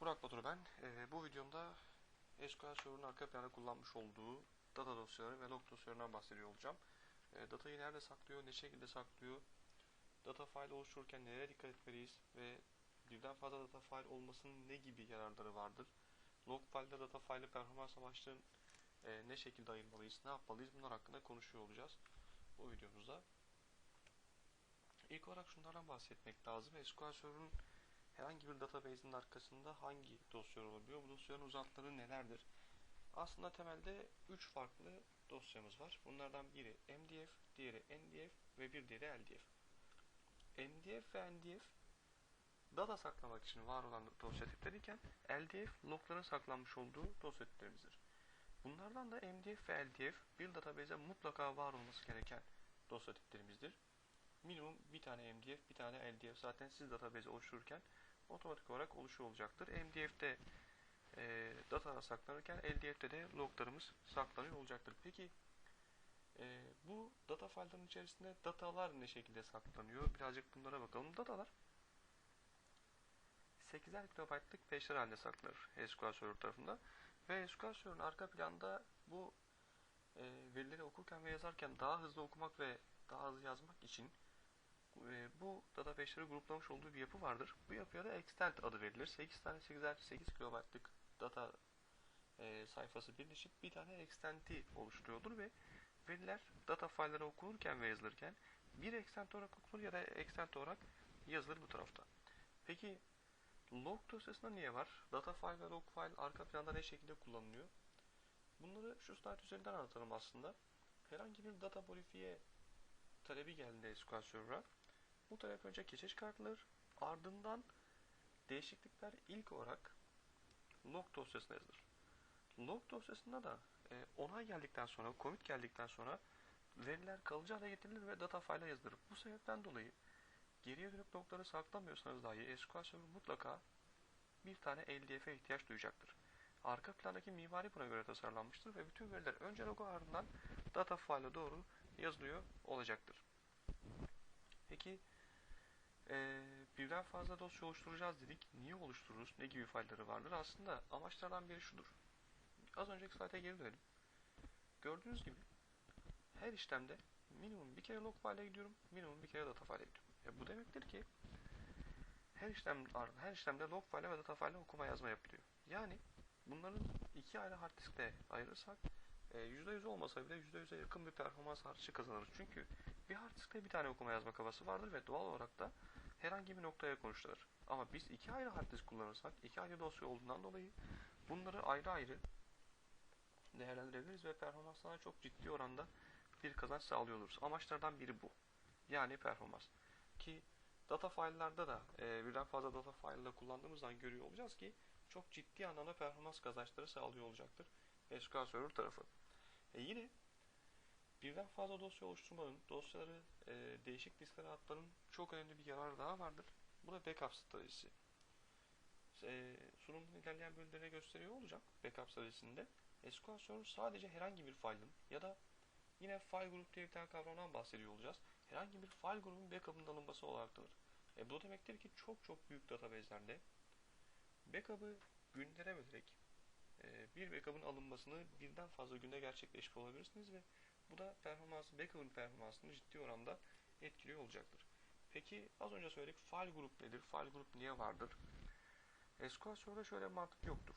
Burak Batur ben. Ee, bu videomda SQL Server'ın arka planda kullanmış olduğu data dosyaları ve log dosyalarından bahsediyor olacağım. Ee, datayı nerede saklıyor, ne şekilde saklıyor, data file oluştururken nelere dikkat etmeliyiz ve birden fazla data file olmasının ne gibi yararları vardır, log file'da data file'ı performans amaçlı e, ne şekilde ayırmalıyız, ne yapmalıyız bunlar hakkında konuşuyor olacağız bu videomuzda. İlk olarak şunlardan bahsetmek lazım. SQL Server'ın herhangi bir database'in arkasında hangi dosyalar olabiliyor? Bu dosyaların uzantıları nelerdir? Aslında temelde 3 farklı dosyamız var. Bunlardan biri MDF, diğeri NDF ve bir diğeri LDF. MDF ve NDF data saklamak için var olan dosya tipleri iken LDF logların saklanmış olduğu dosya tiplerimizdir. Bunlardan da MDF ve LDF bir database'e mutlaka var olması gereken dosya tiplerimizdir. Minimum bir tane MDF, bir tane LDF zaten siz database oluştururken otomatik olarak oluşuyor olacaktır. MDF'de e, data saklanırken LDF'de de loglarımız saklanıyor olacaktır. Peki e, bu data file'ların içerisinde datalar ne şekilde saklanıyor? Birazcık bunlara bakalım. Datalar 8'er kilobaytlık peşler halinde saklanır SQL Server tarafında. Ve SQL Server'ın arka planda bu e, verileri okurken ve yazarken daha hızlı okumak ve daha hızlı yazmak için e, bu database'leri gruplamış olduğu bir yapı vardır. Bu yapıya da extent adı verilir. 8 tane 8'er 8 kilobaytlık data e, sayfası birleşip bir tane extent'i oluşturuyordur ve veriler data file'lara okunurken ve yazılırken bir extent olarak okunur ya da extent olarak yazılır bu tarafta. Peki log dosyasında niye var? Data file ve log file arka planda ne şekilde kullanılıyor? Bunları şu slide üzerinden anlatalım aslında. Herhangi bir data modifiye talebi geldiğinde SQL Server'a bu talep önce keçe çıkartılır. Ardından değişiklikler ilk olarak log dosyasına yazılır. Log dosyasında da e, onay geldikten sonra, commit geldikten sonra veriler kalıcı hale getirilir ve data file'a yazılır. Bu sebepten dolayı geriye dönük logları saklamıyorsanız dahi SQL Server mutlaka bir tane LDF'e ihtiyaç duyacaktır. Arka plandaki mimari buna göre tasarlanmıştır ve bütün veriler önce logo ardından data file'a doğru yazılıyor olacaktır. Peki ee, birden fazla dosya oluşturacağız dedik. Niye oluştururuz? Ne gibi faydaları vardır? Aslında amaçlardan biri şudur. Az önceki slayta geri dönelim. Gördüğünüz gibi her işlemde minimum bir kere log file'e gidiyorum, minimum bir kere data file'e gidiyorum. E bu demektir ki her işlem her işlemde log file ve data file okuma yazma yapılıyor. Yani bunların iki ayrı hard diskte ayırırsak %100 olmasa bile %100'e yakın bir performans artışı kazanırız. Çünkü bir hard diskte bir tane okuma yazma kafası vardır ve doğal olarak da herhangi bir noktaya konuşlanır. Ama biz iki ayrı hard disk kullanırsak, iki ayrı dosya olduğundan dolayı bunları ayrı ayrı değerlendirebiliriz ve performanslarına çok ciddi oranda bir kazanç sağlıyor oluruz. Amaçlardan biri bu. Yani performans. Ki data file'larda da e, birden fazla data file'da kullandığımızdan görüyor olacağız ki çok ciddi anlamda performans kazançları sağlıyor olacaktır SQL Server tarafı. E yine birden fazla dosya oluşturmanın, dosyaları e, değişik disklere atmanın çok önemli bir yararı daha vardır. Bu da backup stratejisi. E, sunumun ilerleyen bölümlerine gösteriyor olacağım backup stratejisinde. SQL Server sadece herhangi bir file'ın ya da yine file grup diye bir tane kavramdan bahsediyor olacağız. Herhangi bir file grubun backup'ın alınması olacaktır. E, bu demektir ki çok çok büyük database'lerde backup'ı günlere bölerek e, bir backup'ın alınmasını birden fazla günde gerçekleşmiş olabilirsiniz ve bu da performansı, backup'ın performansını ciddi oranda etkiliyor olacaktır. Peki az önce söyledik file grup nedir? File grup niye vardır? SQL Server'da şöyle bir mantık yoktur.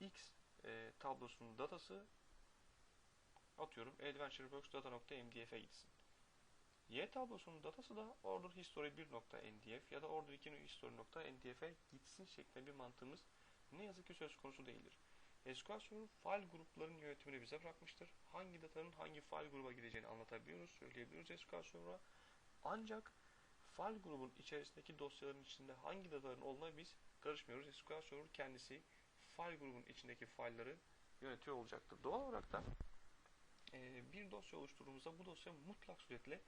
X e, tablosunun datası atıyorum AdventureWorks data.mdf'e gitsin. Y tablosunun datası da order history 1.ndf ya da order 2 history.ndf'e gitsin şeklinde bir mantığımız ne yazık ki söz konusu değildir. SQL Server file gruplarının yönetimini bize bırakmıştır. Hangi datanın hangi file gruba gideceğini anlatabiliyoruz, söyleyebiliyoruz SQL Server'a. Ancak file grubun içerisindeki dosyaların içinde hangi dataların olduğuna biz karışmıyoruz. SQL Server kendisi file grubun içindeki file'ları yönetiyor olacaktır. Doğal olarak da e, bir dosya oluşturduğumuzda bu dosya mutlak suretle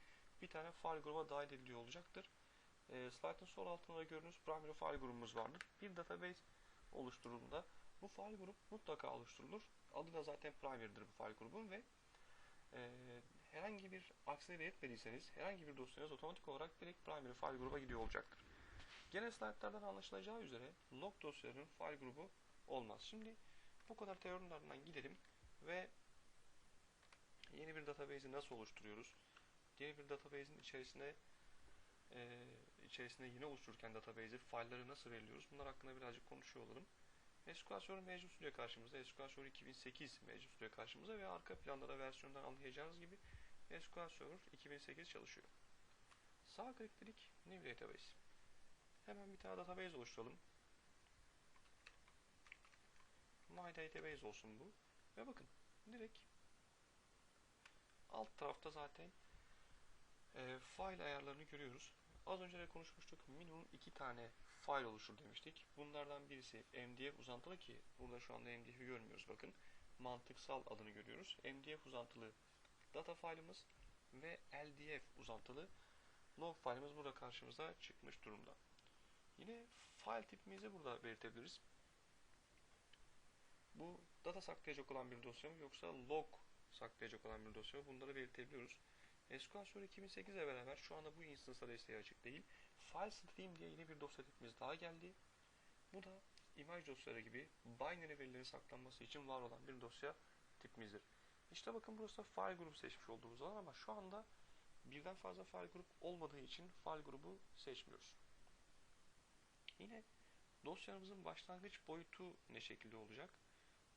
bir tane file gruba dahil ediliyor olacaktır. E, slide'ın sol altında gördüğünüz primary file grubumuz vardır. Bir database oluşturulduğunda bu file grup mutlaka oluşturulur. Adı da zaten primary'dir bu file grubun ve e, herhangi bir aksine etmediyseniz herhangi bir dosyanız otomatik olarak direkt primary file gruba gidiyor olacaktır. Genel slaytlardan anlaşılacağı üzere log dosyalarının file grubu olmaz. Şimdi bu kadar teorinin gidelim ve yeni bir database'i nasıl oluşturuyoruz? Yeni bir database'in içerisine e, içerisinde yeni oluştururken database'i file'ları nasıl belirliyoruz? Bunlar hakkında birazcık konuşuyor olalım. SQL Server mevcut stüdyo karşımızda. SQL Server 2008 mevcut stüdyo karşımızda ve arka planda da versiyondan anlayacağınız gibi SQL Server 2008 çalışıyor. Sağ klikledik New Database. Hemen bir tane database oluşturalım. My Database olsun bu. Ve bakın direkt alt tarafta zaten e, file ayarlarını görüyoruz. Az önce de konuşmuştuk. Minimum iki tane file oluşur demiştik. Bunlardan birisi MDF uzantılı ki burada şu anda MDF'i görmüyoruz bakın. Mantıksal adını görüyoruz. MDF uzantılı data file'ımız ve LDF uzantılı log file'ımız burada karşımıza çıkmış durumda. Yine file tipimizi burada belirtebiliriz. Bu data saklayacak olan bir dosya mı yoksa log saklayacak olan bir dosya mı bunları belirtebiliyoruz. SQL Server 2008 ile beraber şu anda bu instance'da desteği açık değil. File stream diye yeni bir dosya tipimiz daha geldi. Bu da imaj dosyaları gibi binary verilerin saklanması için var olan bir dosya tipimizdir. İşte bakın burası da file grubu seçmiş olduğumuz alan ama şu anda birden fazla file grup olmadığı için file grubu seçmiyoruz. Yine dosyamızın başlangıç boyutu ne şekilde olacak?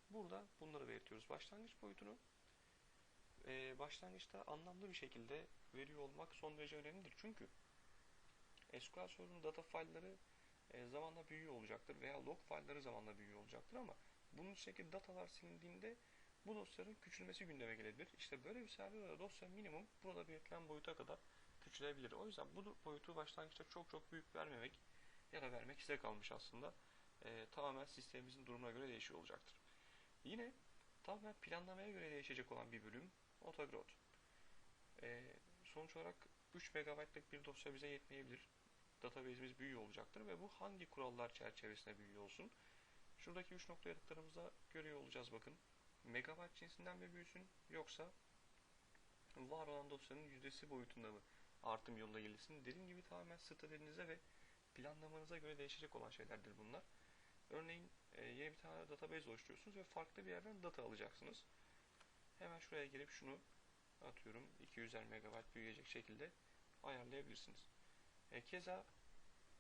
Burada bunları belirtiyoruz. Başlangıç boyutunu e, başlangıçta anlamlı bir şekilde veriyor olmak son derece önemlidir. Çünkü SQL Server'ın data file'ları e, zamanla büyüyor olacaktır veya log file'ları zamanla büyüyor olacaktır ama bunun içindeki datalar silindiğinde bu dosyaların küçülmesi gündeme gelebilir. İşte böyle bir senaryoda dosya minimum burada belirtilen boyuta kadar küçülebilir. O yüzden bu boyutu başlangıçta çok çok büyük vermemek ya da vermek size kalmış aslında. E, tamamen sistemimizin durumuna göre değişiyor olacaktır. Yine tamamen planlamaya göre değişecek olan bir bölüm Autogrowth. E, sonuç olarak 3 MB'lık bir dosya bize yetmeyebilir. Database'imiz büyüyor olacaktır ve bu hangi kurallar çerçevesinde büyüyor olsun? Şuradaki 3 nokta yaratıklarımızda görüyor olacağız bakın. Megabyte cinsinden mi büyüsün yoksa var olan dosyanın yüzdesi boyutunda mı artım yoluna gelirsin? Dediğim gibi tamamen stratejinize ve planlamanıza göre değişecek olan şeylerdir bunlar. Örneğin e, yeni bir tane database oluşturuyorsunuz ve farklı bir yerden data alacaksınız. Hemen şuraya gelip şunu atıyorum 200'er MB büyüyecek şekilde ayarlayabilirsiniz. E, keza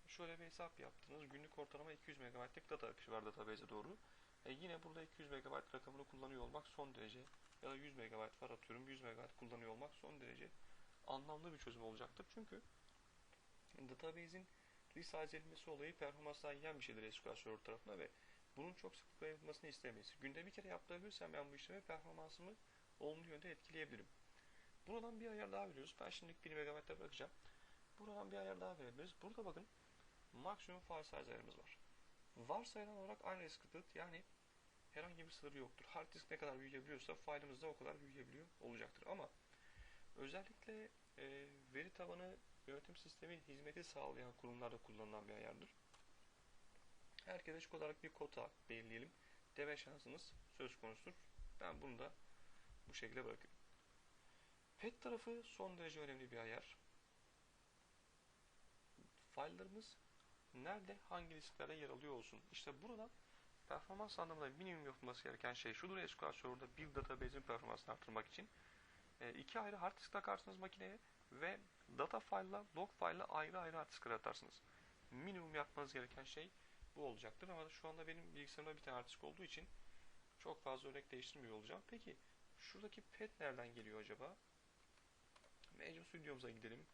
şöyle bir hesap yaptınız. Günlük ortalama 200 MB'lık data akışı var database'e doğru. E, yine burada 200 MB rakamını kullanıyor olmak son derece ya da 100 MB var atıyorum 100 MB kullanıyor olmak son derece anlamlı bir çözüm olacaktır. Çünkü database'in resize edilmesi olayı performanstan yiyen bir şeydir SQL Server tarafına ve bunun çok sıklıkla yapılmasını istemeyiz. Günde bir kere yaptırabilirsem ben bu işlemi performansımı olumlu yönde etkileyebilirim. Buradan bir ayar daha veriyoruz. Ben şimdilik 1 MB'de bırakacağım. Buradan bir ayar daha verebiliriz. Burada bakın maksimum size ayarımız var. Varsayılan olarak aynı restricted yani herhangi bir sınırı yoktur. Hard disk ne kadar büyüyebiliyorsa file'ımız da o kadar büyüyebiliyor olacaktır. Ama özellikle e, veri tabanı yönetim sistemi hizmeti sağlayan kurumlarda kullanılan bir ayardır. Herkese eşit olarak bir kota belirleyelim. Deme şansınız söz konusudur. Ben bunu da bu şekilde bırakıyorum. Pet tarafı son derece önemli bir ayar. File'larımız nerede, hangi disklerde yer alıyor olsun. İşte burada performans anlamında minimum yapılması gereken şey şudur SQL Server'da bir database'in performansını arttırmak için. E, iki ayrı hard disk takarsınız makineye ve data file'la, log file'la ayrı ayrı hard diskler atarsınız. Minimum yapmanız gereken şey bu olacaktır ama şu anda benim bilgisayarımda bir tane hard disk olduğu için çok fazla örnek değiştirmiyor olacağım. Peki şuradaki pet nereden geliyor acaba? Mevcut stüdyomuza gidelim.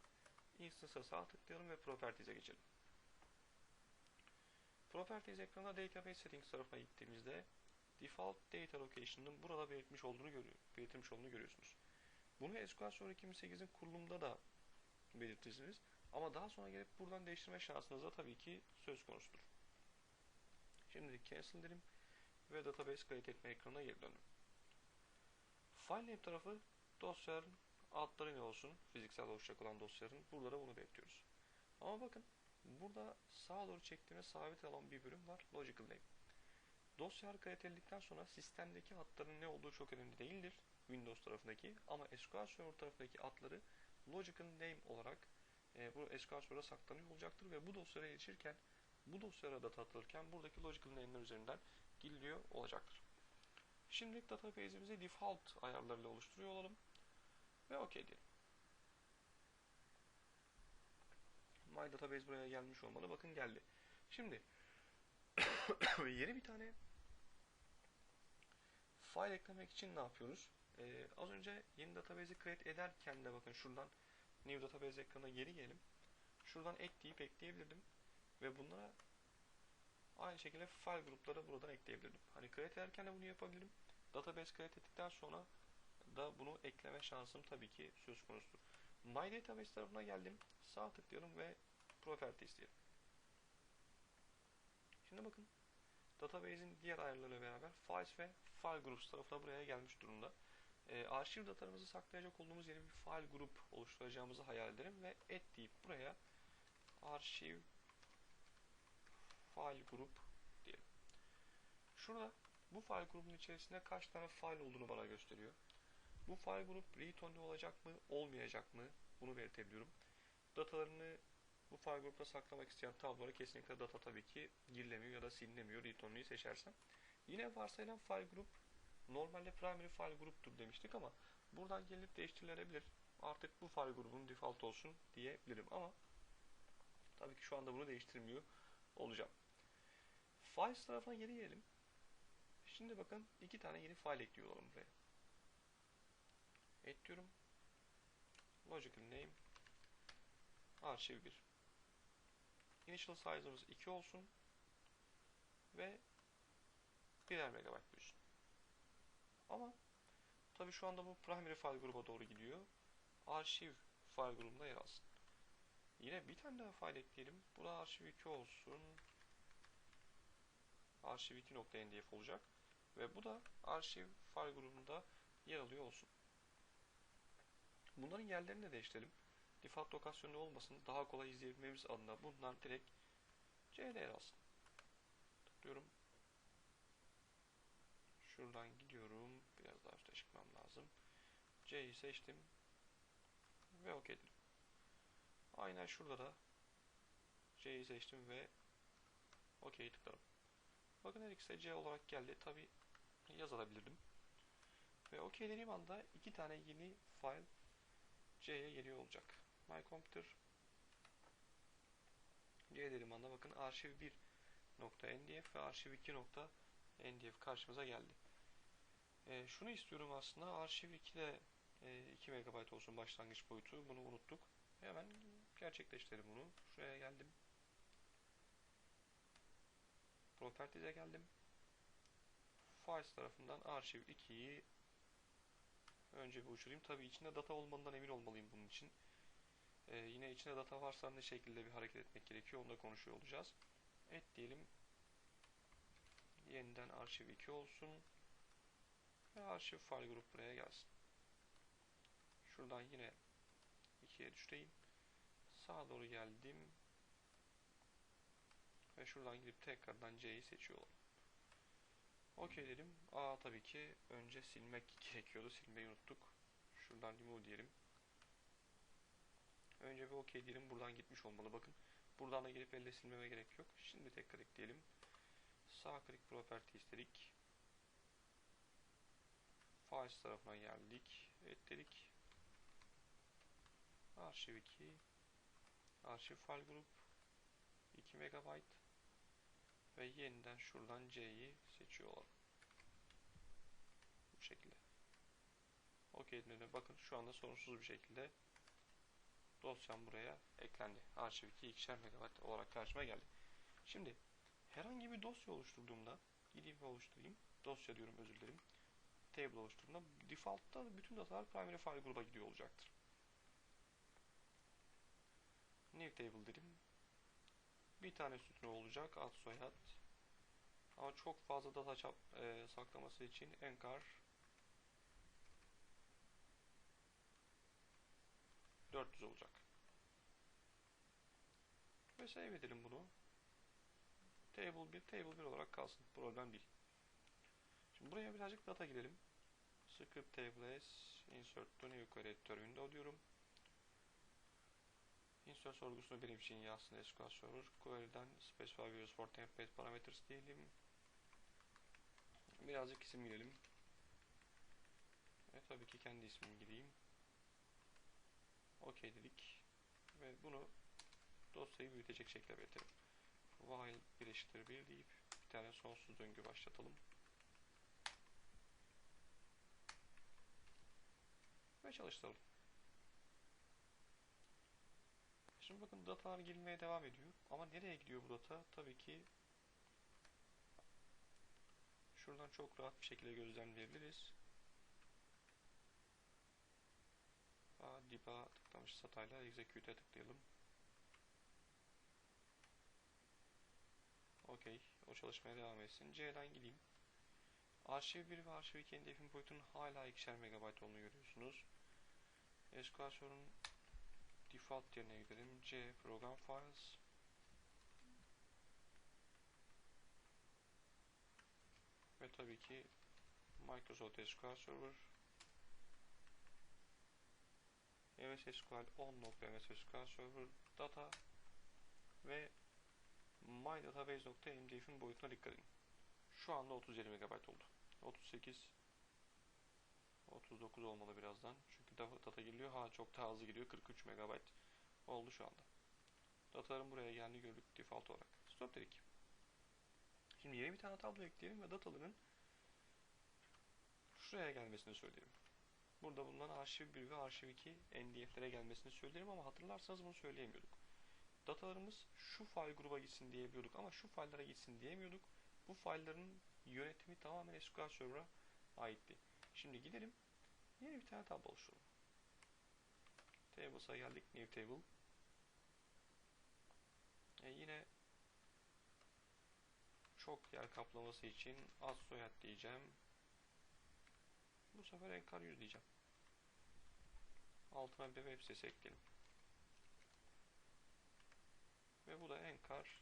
Instance'a sağ tıklayalım ve Properties'e geçelim. Properties ekranında Database Settings tarafına gittiğimizde Default Data Location'ın burada belirtmiş olduğunu görüyor, belirtilmiş olduğunu görüyorsunuz. Bunu SQL Server 2008'in kurulumda da belirtirsiniz. Ama daha sonra gelip buradan değiştirme şansınız da tabii ki söz konusudur. Şimdi cancel dedim ve database kayıt etme ekranına geri döndüm. File name tarafı dosyaların adları ne olsun? Fiziksel oluşacak olan dosyaların. Burada da bunu belirtiyoruz. Ama bakın burada sağa doğru çektiğimiz sabit alan bir bölüm var. Logical name. Kayıt edildikten sonra sistemdeki adların ne olduğu çok önemli değildir. Windows tarafındaki ama SQL Server tarafındaki adları logical name olarak e, bu SQL Server'a saklanıyor olacaktır ve bu dosyalara erişirken bu dosyalara data atılırken buradaki logical name'ler üzerinden giriliyor olacaktır. Şimdilik database'imizi default ayarlarıyla oluşturuyor olalım ve OK diyelim. My database buraya gelmiş olmalı. Bakın geldi. Şimdi yeni bir tane file eklemek için ne yapıyoruz? Ee, az önce yeni database'i create ederken de bakın şuradan new database ekranına geri gelelim. Şuradan ek deyip ekleyebilirdim. Ve bunlara aynı şekilde file grupları buradan ekleyebilirdim. Hani create ederken de bunu yapabilirim. Database create ettikten sonra da bunu ekleme şansım tabii ki söz konusudur. My Database tarafına geldim. Sağ tıklıyorum ve Properties diyelim. Şimdi bakın database'in diğer ayarlarıyla beraber Files ve File Groups tarafına buraya gelmiş durumda. E, arşiv datalarımızı saklayacak olduğumuz yeni bir file grup oluşturacağımızı hayal edelim ve et deyip buraya arşiv file grup diyelim. Şurada bu file grubun içerisinde kaç tane file olduğunu bana gösteriyor. Bu file grup read only olacak mı, olmayacak mı? Bunu belirtebiliyorum. Datalarını bu file grupta saklamak isteyen tablolara kesinlikle data tabii ki girilemiyor ya da silinemiyor read only'yi seçersem. Yine varsayılan file grup normalde primary file gruptur demiştik ama buradan gelip değiştirilebilir. Artık bu file grubun default olsun diyebilirim ama tabii ki şu anda bunu değiştirmiyor olacağım. Files tarafına geri gelelim. Şimdi bakın iki tane yeni file ekliyor olalım buraya. Et diyorum. Logical name arşiv 1. Initial size'ımız 2 olsun ve 1'er megabayt büyüsün. Ama tabi şu anda bu primary file gruba doğru gidiyor. Arşiv file grubunda yer alsın. Yine bir tane daha file ekleyelim. Bu da arşiv 2 olsun. Arşiv 2.ndf olacak. Ve bu da arşiv file grubunda yer alıyor olsun. Bunların yerlerini de değiştirelim. Default lokasyonu olmasın. Daha kolay izleyebilmemiz adına bunlar direkt C'de yer alsın. Tıklıyorum. Şuradan gidiyorum. Biraz daha üstte çıkmam lazım. C'yi seçtim. Ve OK dedim. Aynen şurada da C'yi seçtim ve OK tıkladım. Bakın her ikisi C olarak geldi. Tabi yazabilirdim. Ve OK dediğim anda iki tane yeni file C'ye geliyor olacak. My Computer C dediğim anda bakın arşiv 1.ndf ve arşiv 2.ndf karşımıza geldi. E, şunu istiyorum aslında arşiv 2'de e, 2 MB olsun başlangıç boyutu. Bunu unuttuk. Hemen gerçekleştirelim bunu. Şuraya geldim. Properties'e geldim. Files tarafından arşiv 2'yi önce bir uçurayım. Tabi içinde data olmadığından emin olmalıyım bunun için. Ee, yine içinde data varsa ne şekilde bir hareket etmek gerekiyor onu da konuşuyor olacağız. Et diyelim. Yeniden arşiv 2 olsun. Ve arşiv file grup buraya gelsin. Şuradan yine 2'ye düşüreyim. Sağa doğru geldim. Ve şuradan gidip tekrardan C'yi seçiyorum. Okey dedim. A tabii ki önce silmek gerekiyordu. Silmeyi unuttuk. Şuradan remove diyelim. Önce bir okey diyelim. Buradan gitmiş olmalı. Bakın. Buradan da gelip elde silmeme gerek yok. Şimdi tekrar ekleyelim. Sağ klik property istedik. Files tarafına geldik. Ekledik. Arşiv 2. Arşiv file grup. 2 MB ve yeniden şuradan C'yi seçiyor olalım. Bu şekilde. OK dediğimde bakın şu anda sorunsuz bir şekilde dosyam buraya eklendi. Arşiv 2 2'şer MB olarak karşıma geldi. Şimdi herhangi bir dosya oluşturduğumda gideyim ve oluşturayım. Dosya diyorum özür dilerim. Table oluşturduğumda default'ta bütün datalar primary file gruba gidiyor olacaktır. New table dedim. Bir tane sütun olacak ad soyad. Ama çok fazla data çap, e, saklaması için enkar 400 olacak. Ve save edelim bunu. Table 1, table 1 olarak kalsın. Problem değil. Şimdi buraya birazcık data girelim. Script table as insert to new editor window diyorum. Insert sorgusunu benim için yazsın SQL Server. Query'den specify values for template parameters diyelim. Birazcık isim girelim. Ve tabii ki kendi ismimi gireyim. OK dedik. Ve bunu dosyayı büyütecek şekilde belirtelim. While 1 eşittir 1 deyip bir tane sonsuz döngü başlatalım. Ve çalıştıralım. Şimdi bakın datalar girmeye devam ediyor. Ama nereye gidiyor bu data? Tabii ki şuradan çok rahat bir şekilde gözlemleyebiliriz. Debug'a tıklamış satayla execute'e tıklayalım. Okey. O çalışmaya devam etsin. C'den gideyim. Arşiv 1 ve arşiv 2'nin defin boyutunun hala 2'şer MB olduğunu görüyorsunuz. SQL Server'ın default yerine gidelim. C program files. Ve tabii ki Microsoft SQL Server MS SQL on.ms SQL Server data ve mydatabase.mdf'in boyutuna dikkat edin. Şu anda 37 MB oldu. 38 39 olmalı birazdan. Data giriliyor. Ha çok daha hızlı gidiyor. 43 MB oldu şu anda. Dataların buraya geldiğini gördük default olarak. Stop dedik. Şimdi yeni bir tane tablo ekleyelim ve dataların şuraya gelmesini söyleyelim. Burada bulunan arşiv 1 ve arşiv 2 NDF'lere gelmesini söylerim ama hatırlarsanız bunu söyleyemiyorduk. Datalarımız şu file gruba gitsin diyebiliyorduk ama şu file'lara gitsin diyemiyorduk. Bu file'ların yönetimi tamamen SQL Server'a aitti. Şimdi gidelim. Yeni bir tane tablo oluşturalım. Tables'a geldik. New Table. E yine çok yer kaplaması için ad soyad diyeceğim. Bu sefer enkar 100 diyeceğim. Altına bir web sitesi ekleyelim. Ve bu da enkar.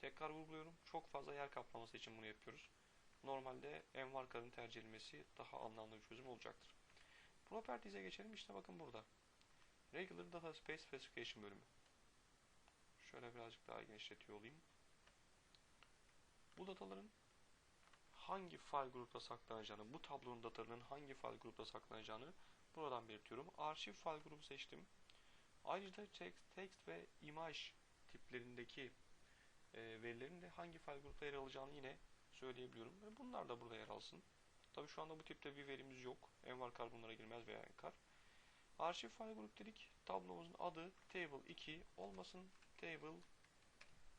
Tekrar vurguluyorum. Çok fazla yer kaplaması için bunu yapıyoruz. Normalde envar karın tercih edilmesi daha anlamlı bir çözüm olacaktır. Properties'e geçelim. İşte bakın burada. Regular Data Space Specification bölümü. Şöyle birazcık daha genişletiyor olayım. Bu dataların hangi file grupta saklanacağını, bu tablonun datalarının hangi file grupta saklanacağını buradan belirtiyorum. Arşiv file grubu seçtim. Ayrıca text, text ve image tiplerindeki e, verilerin de hangi file grupta yer alacağını yine söyleyebiliyorum. Bunlar da burada yer alsın. Tabi şu anda bu tipte bir verimiz yok. Envarkar bunlara girmez veya enkar. Arşiv file grup dedik. Tablomuzun adı table 2 olmasın. Table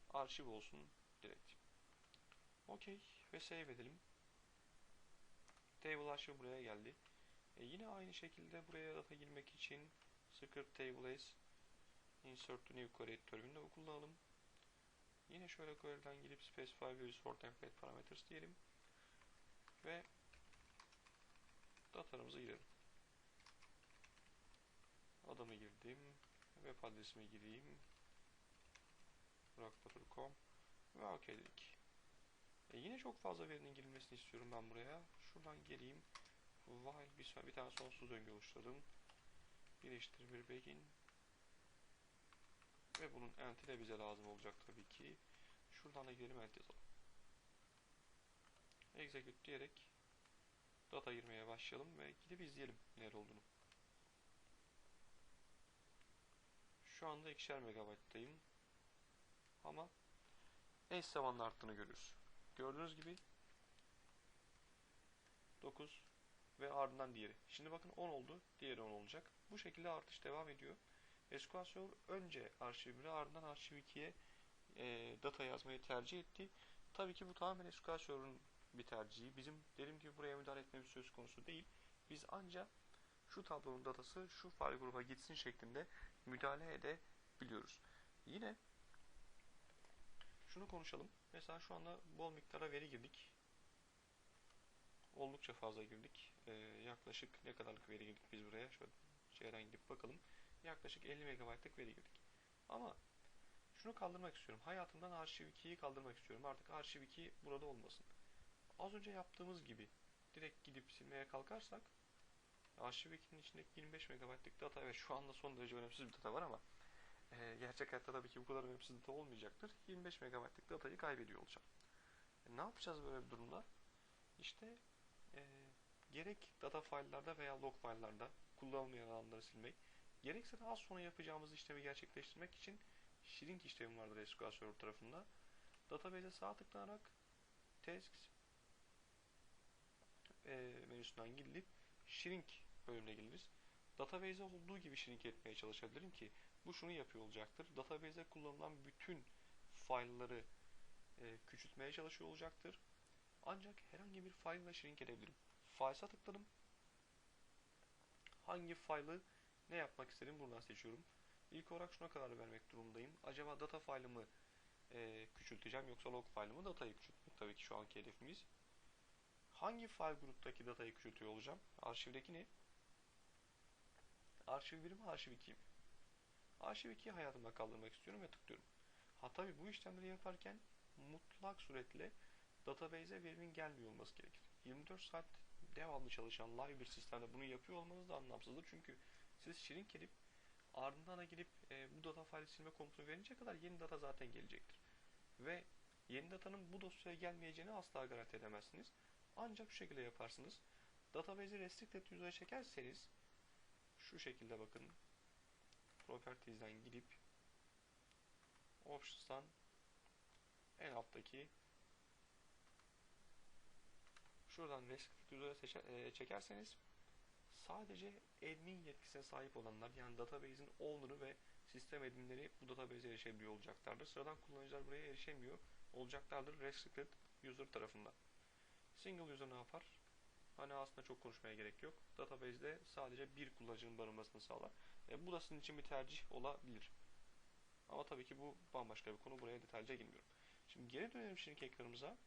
arşiv olsun direkt. Okey ve save edelim. Table arşiv buraya geldi. E yine aynı şekilde buraya data girmek için script table as insert new query editöründe kullanalım. Yine şöyle query'den girip specify values for template parameters diyelim. Ve datalarımızı girelim. Adımı girdim. Web adresimi gireyim. Burakbatur.com ve OK dedik. E yine çok fazla verinin girilmesini istiyorum ben buraya. Şuradan geleyim. While bir, bir tane sonsuz döngü oluşturalım. Bir eşittir bir begin. Ve bunun enti de bize lazım olacak tabii ki. Şuradan da gidelim ent yazalım. Execute diyerek data girmeye başlayalım ve gidip izleyelim neler olduğunu. Şu anda 2'şer megabayttayım. Ama eş zamanlı arttığını görüyoruz. Gördüğünüz gibi 9 ve ardından diğeri. Şimdi bakın 10 oldu, diğeri 10 olacak. Bu şekilde artış devam ediyor. SQL Server önce arşiv 1'e ardından arşiv 2'ye e, data yazmayı tercih etti. Tabii ki bu tamamen SQL Server'ın bir tercihi. Bizim dediğim gibi buraya müdahale etmemiz söz konusu değil. Biz ancak şu tablonun datası şu file gruba gitsin şeklinde müdahale edebiliyoruz. Yine şunu konuşalım. Mesela şu anda bol miktara veri girdik. Oldukça fazla girdik. Ee, yaklaşık ne kadarlık veri girdik biz buraya? Şöyle şeyden gidip bakalım. Yaklaşık 50 MB'lık veri girdik. Ama şunu kaldırmak istiyorum. Hayatımdan arşiv 2'yi kaldırmak istiyorum. Artık arşiv 2 burada olmasın. Az önce yaptığımız gibi direkt gidip silmeye kalkarsak Arşiv 2'nin içindeki 25 MB'lık data evet şu anda son derece önemsiz bir data var ama e, gerçek hayatta tabii ki bu kadar önemsiz data olmayacaktır. 25 MB'lık datayı kaybediyor olacağım. E, ne yapacağız böyle bir durumda? İşte e, gerek data file'larda veya log file'larda kullanılmayan alanları silmek, gerekse de az sonra yapacağımız işlemi gerçekleştirmek için shrink işlemi vardır SQL Server tarafında. Database'e sağ tıklanarak tasks e, menüsünden gidilip shrink bölümüne geliriz. Database'e olduğu gibi shrink etmeye çalışabilirim ki bu şunu yapıyor olacaktır. Database'de kullanılan bütün file'ları e, küçültmeye çalışıyor olacaktır. Ancak herhangi bir file ile shrink edebilirim. Files'a tıkladım. Hangi file'ı ne yapmak istedim buradan seçiyorum. İlk olarak şuna karar vermek durumundayım. Acaba data file'ımı e, küçülteceğim yoksa log file'ımı datayı küçültmek tabii ki şu anki hedefimiz. Hangi file gruptaki datayı küçültüyor olacağım? Arşivdeki ne? Arşiv 1 mi arşiv 2 mi? Arşiv 2'yi hayatımda kaldırmak istiyorum ve tıklıyorum. Ha tabii bu işlemleri yaparken mutlak suretle database'e verimin gelmiyor olması gerekir. 24 saat devamlı çalışan live bir sistemde bunu yapıyor olmanız da anlamsızdır. Çünkü siz shrink edip ardından da gidip e, bu data file silme komutunu verince kadar yeni data zaten gelecektir. Ve yeni datanın bu dosyaya gelmeyeceğini asla garanti edemezsiniz. Ancak şu şekilde yaparsınız. Database'i restricted yüzeye çekerseniz şu şekilde bakın. Properties'den gidip Options'tan en alttaki şuradan restricted seçer, e, çekerseniz sadece admin yetkisine sahip olanlar yani database'in owner'ı ve sistem adminleri bu database'e erişebiliyor olacaklardır. Sıradan kullanıcılar buraya erişemiyor olacaklardır restricted user tarafından. Single user ne yapar? Hani aslında çok konuşmaya gerek yok. Database'de sadece bir kullanıcının barınmasını sağlar. E, bu da sizin için bir tercih olabilir. Ama tabii ki bu bambaşka bir konu. Buraya detaylıca girmiyorum. Şimdi geri dönelim şimdi ekranımıza.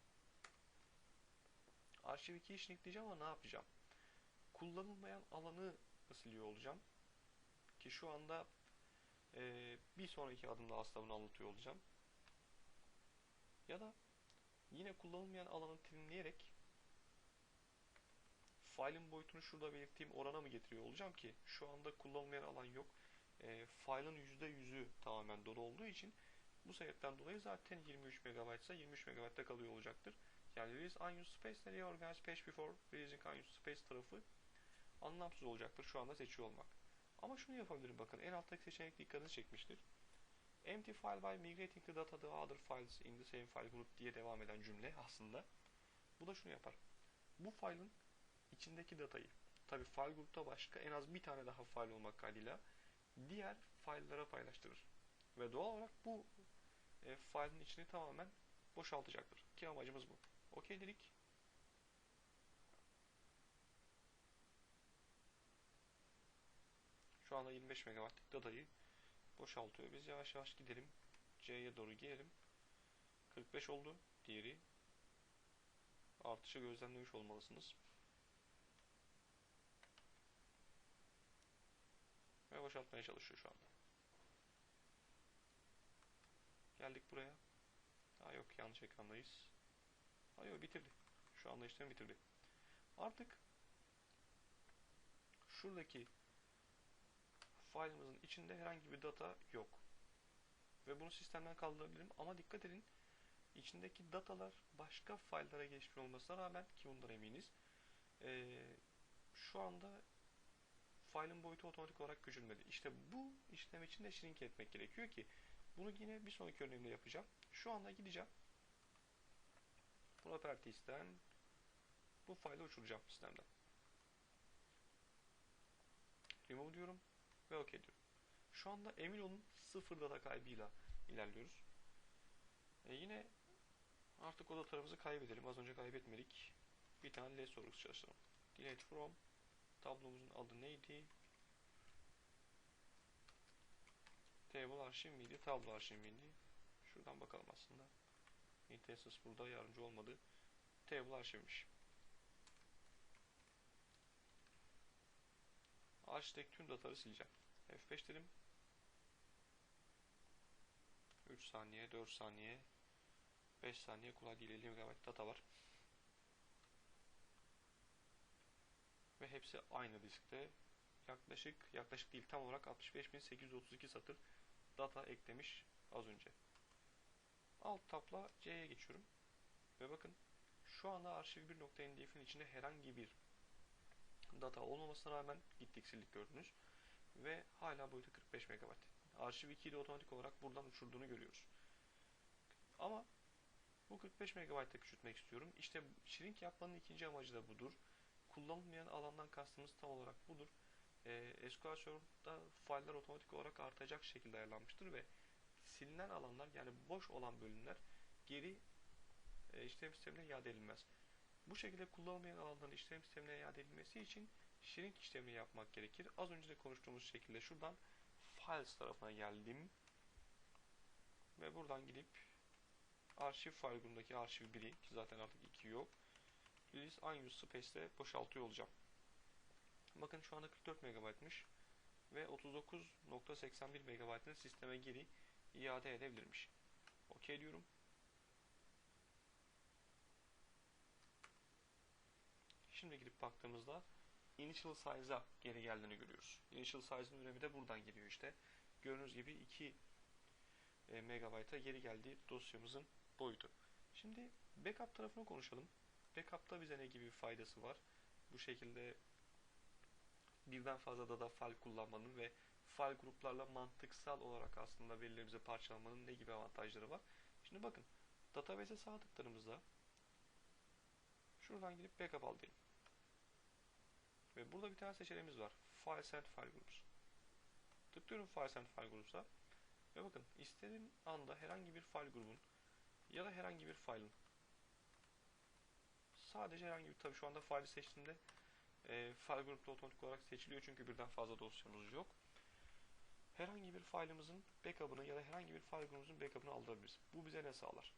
Arşiv 2'yi şinikleyeceğim ama ne yapacağım? Kullanılmayan alanı siliyor olacağım. Ki şu anda e, bir sonraki adımda bunu anlatıyor olacağım. Ya da yine kullanılmayan alanı trimleyerek file'ın boyutunu şurada belirttiğim orana mı getiriyor olacağım ki şu anda kullanılmayan alan yok. E, file'ın %100'ü tamamen dolu olduğu için bu sebepten dolayı zaten 23 MB ise 23 MB'de kalıyor olacaktır. Yani release unused space nereye organize page before releasing unused space tarafı anlamsız olacaktır şu anda seçiyor olmak. Ama şunu yapabilirim bakın en alttaki seçenek dikkatinizi çekmiştir. Empty file by migrating the data to other files in the same file group diye devam eden cümle aslında. Bu da şunu yapar. Bu file'ın içindeki datayı tabi file grupta başka en az bir tane daha file olmak kaydıyla diğer file'lara paylaştırır. Ve doğal olarak bu e, file'ın içini tamamen boşaltacaktır. Ki amacımız bu. Okey dedik. Şu anda 25 MB'lık datayı boşaltıyor. Biz yavaş yavaş gidelim. C'ye doğru gelelim. 45 oldu. Diğeri artışı gözlemlemiş olmalısınız. Ve boşaltmaya çalışıyor şu anda. Geldik buraya. Ha yok yanlış ekrandayız. Ha yok bitirdi. Şu anda işlemi bitirdi. Artık şuradaki file'ımızın içinde herhangi bir data yok. Ve bunu sistemden kaldırabilirim ama dikkat edin içindeki datalar başka file'lara geçmiş olmasına rağmen ki bundan eminiz ee, şu anda file'ın boyutu otomatik olarak küçülmedi. İşte bu işlem için de shrink etmek gerekiyor ki bunu yine bir sonraki örneğimde yapacağım. Şu anda gideceğim. Properties'ten bu file'ı uçuracağım sistemden. Remove diyorum ve OK diyorum. Şu anda emin olun sıfır data kaybıyla ilerliyoruz. E yine artık o datalarımızı kaybedelim. Az önce kaybetmedik. Bir tane less sorusu çalıştıralım. Delete from tablomuzun adı neydi? Table arşiv miydi? Tablo arşiv miydi? Şuradan bakalım aslında. Intesis burada yardımcı olmadı. Table arşivmiş. Arşivdeki tüm dataları sileceğim. F5 dedim. 3 saniye, 4 saniye, 5 saniye kolay değil 50 MB data var. Ve hepsi aynı diskte. Yaklaşık, yaklaşık değil tam olarak 65.832 satır data eklemiş az önce. Alt tabla C'ye geçiyorum. Ve bakın şu anda arşiv 1.ndf'in içinde herhangi bir data olmamasına rağmen gittik sildik gördünüz. Ve hala boyutu 45 MB. Arşiv 2'yi de otomatik olarak buradan uçurduğunu görüyoruz. Ama bu 45 MB'da küçültmek istiyorum. İşte shrink yapmanın ikinci amacı da budur. Kullanılmayan alandan kastımız tam olarak budur. Ee, SQL Server'da failler otomatik olarak artacak şekilde ayarlanmıştır ve silinen alanlar yani boş olan bölümler geri e, işlem sistemine iade edilmez. Bu şekilde kullanılmayan alanların işlem sistemine iade edilmesi için shrink işlemini yapmak gerekir. Az önce de konuştuğumuz şekilde şuradan files tarafına geldim. Ve buradan gidip arşiv file grubundaki arşiv 1'i ki zaten artık 2 yok. Release unused space'te boşaltıyor olacağım. Bakın şu anda 44 MB'mış ve 39.81 MB'ını sisteme geri iade edebilirmiş. OK diyorum. Şimdi girip baktığımızda initial size'a geri geldiğini görüyoruz. Initial size'ın önemi de buradan geliyor işte. Gördüğünüz gibi 2 e, megabayta geri geldi dosyamızın boyutu. Şimdi backup tarafını konuşalım. Backup'ta bize ne gibi bir faydası var? Bu şekilde birden fazla data file kullanmanın ve file gruplarla mantıksal olarak aslında verilerimizi parçalamanın ne gibi avantajları var? Şimdi bakın database'e sağ şuradan gidip backup al diyelim. Ve burada bir tane seçeneğimiz var. Files and File Groups. Tıklıyorum Files and File Groups'a. Ve bakın istediğim anda herhangi bir file grubun ya da herhangi bir file'ın sadece herhangi bir tabi şu anda file'i seçtiğimde e, file grupta otomatik olarak seçiliyor çünkü birden fazla dosyamız yok. Herhangi bir file'ımızın backup'ını ya da herhangi bir file grubumuzun backup'ını aldırabiliriz. Bu bize ne sağlar?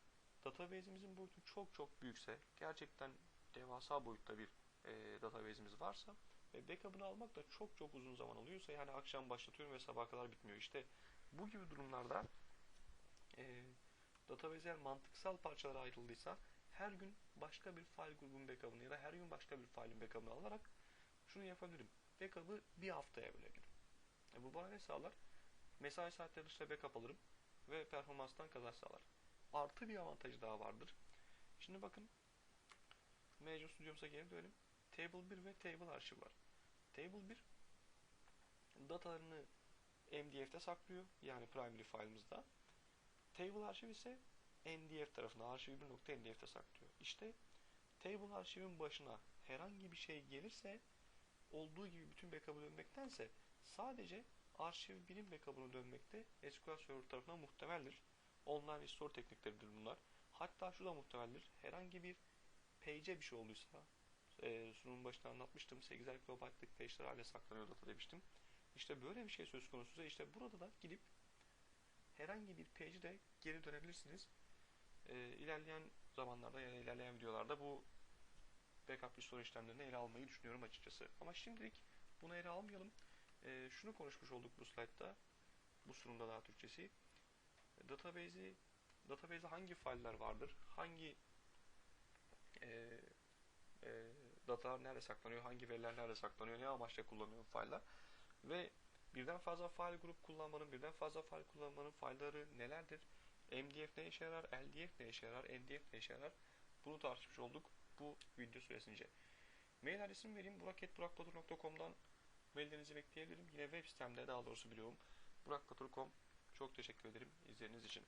Database'imizin boyutu çok çok büyükse, gerçekten devasa boyutta bir e, database'imiz varsa ve backup'ını almak da çok çok uzun zaman alıyorsa yani akşam başlatıyorum ve sabah kadar bitmiyor. İşte bu gibi durumlarda e, database mantıksal parçalara ayrıldıysa her gün başka bir file grubun backup'ını ya da her gün başka bir file'in backup'ını alarak şunu yapabilirim. Backup'ı bir haftaya bölebilirim. E bu bana ne sağlar? Mesai saatleri dışında backup alırım ve performanstan kazanç sağlar. Artı bir avantajı daha vardır. Şimdi bakın Major Studios'a geri dönelim. Table 1 ve Table arşiv var. Table 1 datalarını MDF'de saklıyor. Yani primary file'ımızda. Table arşiv ise NDF tarafında arşiv 1.ndf'de saklıyor. İşte table arşivin başına herhangi bir şey gelirse olduğu gibi bütün backup'ı dönmektense sadece arşiv 1'in backup'ını dönmekte SQL Server tarafından muhtemeldir. Online restore teknikleridir bunlar. Hatta şu da muhtemeldir. Herhangi bir page'e bir şey olduysa e, sunumun başında anlatmıştım. 8'er kilobaytlık page'ler hala saklanıyor data demiştim. İşte böyle bir şey söz konusuysa işte burada da gidip herhangi bir page'i de geri dönebilirsiniz. E, ilerleyen zamanlarda yani ilerleyen videolarda bu backup restore işlemlerini ele almayı düşünüyorum açıkçası. Ama şimdilik bunu ele almayalım. E, şunu konuşmuş olduk bu slaytta. Bu sunumda daha Türkçesi. Database'i database'de hangi file'ler vardır? Hangi e, e, datalar nerede saklanıyor? Hangi veriler nerede saklanıyor? Ne amaçla kullanıyor file'lar? Ve birden fazla file grup kullanmanın, birden fazla file kullanmanın faydaları nelerdir? MDF ne işe yarar? LDF ne işe yarar? NDF ne işe yarar? Bunu tartışmış olduk bu video süresince. Mail adresimi vereyim. burak.burakbatur.com'dan maillerinizi bekleyebilirim. Yine web sitemde daha doğrusu biliyorum. burakbatur.com Çok teşekkür ederim izlediğiniz için.